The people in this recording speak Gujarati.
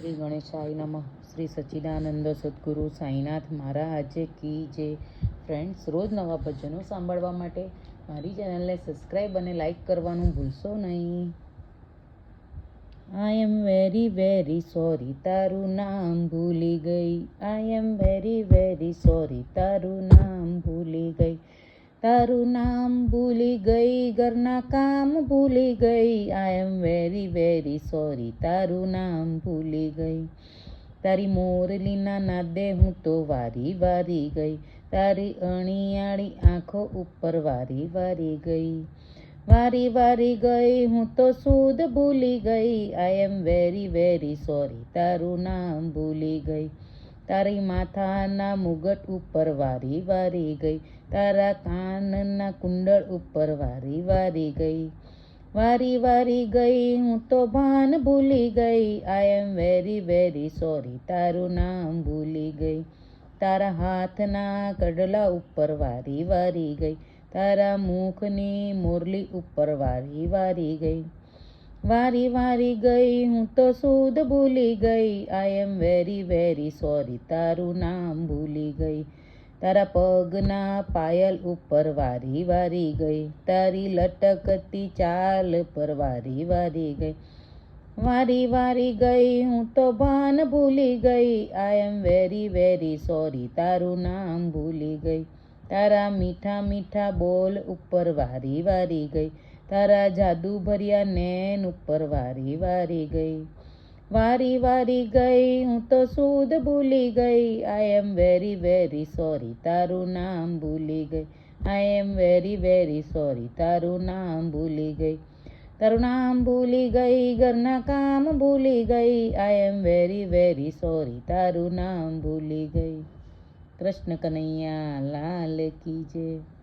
શ્રી ગણેશાય નમઃ. શ્રી સચ્ચિદાનંદ સદગુરુ સાંઈનાથ મહારાજ કી જે ફ્રેન્ડ્સ રોજ નવા ભજનો સાંભળવા માટે મારી ચેનલને સબસ્ક્રાઈબ અને લાઈક કરવાનું ભૂલશો નહીં. I am very very sorry તારું નામ ભૂલી ગઈ. I am very very sorry તારું નામ ભૂલી ગઈ. તારું નામ ભૂલી ગઈ, ઘરના કામ ભૂલી ગઈ. I am very very sorry તારું નામ ભૂલી ગઈ. તારી મોરલીના નાદે હું તો વારી વારી ગઈ. તારી અણિયાળી આંખો ઉપર વારી વારી ગઈ. વારી વારી ગઈ, હું તો સુદ ભૂલી ગઈ. I am very very sorry તારું નામ ભૂલી ગઈ. તારી માથાના મુગટ ઉપર વારી વારી ગઈ. તારા કાનના કુંડળ ઉપર વારી વારી ગઈ. વારી વારી ગઈ, હું તો ભાન ભૂલી ગઈ. I am very very sorry તારું નામ ભૂલી ગઈ. તારા હાથના કડલા ઉપર વારી વારી ગઈ. તારા મુખની મોરલી ઉપર વારી વારી ગઈ. વારી વારી ગઈ, હું તો સુધ ભૂલી ગઈ. I am very very sorry તારું નામ ભૂલી ગઈ. તારા પગના પાયલ ઉપર વારી વારી ગઈ. તારી લટકતી ચાલ પર વારી વારી ગઈ. વારી વારી ગઈ, હું તો ભાન ભૂલી ગઈ. I am very very sorry તારું નામ ભૂલી ગઈ. તારા મીઠા મીઠા બોલ ઉપર વારી વારી ગઈ. તારા જાદુ ભર્યા નેન ઉપર વારી વારી ગઈ. વારી વારી ગઈ, હું તો સૂદ ભૂલી ગઈ. I am very very sorry તારું નામ ભૂલી ગઈ. I am very very sorry તારું નામ ભૂલી ગઈ. તારું નામ ભૂલી ગઈ, ઘરના કામ ભૂલી ગઈ. I am very very sorry તારું નામ ભૂલી ગઈ. કૃષ્ણ કનૈયા, લાલ કી જય.